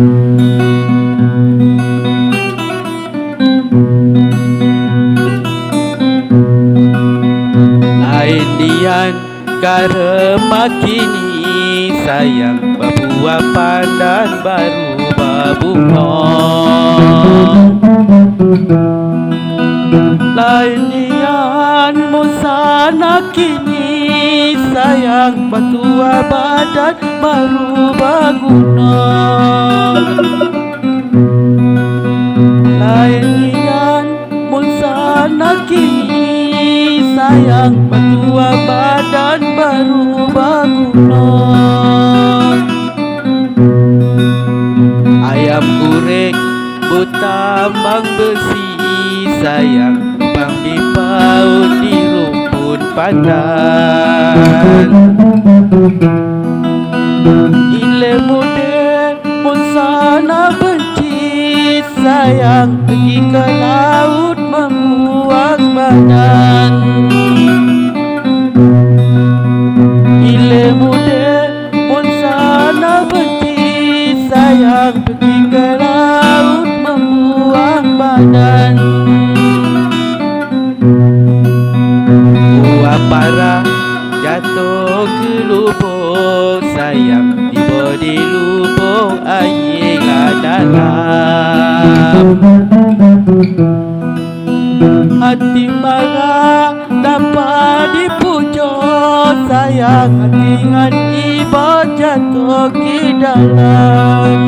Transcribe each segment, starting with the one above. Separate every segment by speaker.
Speaker 1: Lain dian karema kini sayang berbuah pandan baru berbunga Lain dian musana kini sayang bertuah badan baru berguna Lain dian musana kini sayang bertuah badan baru berguna Ayam kurek butambang besi sayang Bang di paut di rumput pandan Ile muda musana benci sayang Pergi ke laut membuang badan Ile muda musana benci sayang Pergi ke laut membuang badan Buah parah jatuh ke lubuk sayang Tiba di lubuk air dalam. Hati marah dapat dipujuk sayang dengan iba jatuh ke dalam.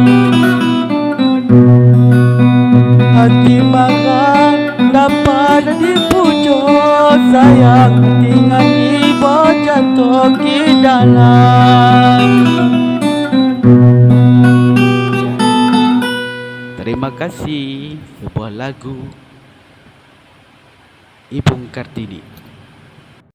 Speaker 1: Hati marah dapat dipujuk sayang dengan ke dalam. Terima kasih. Sebuah lagu. Ibung Kartini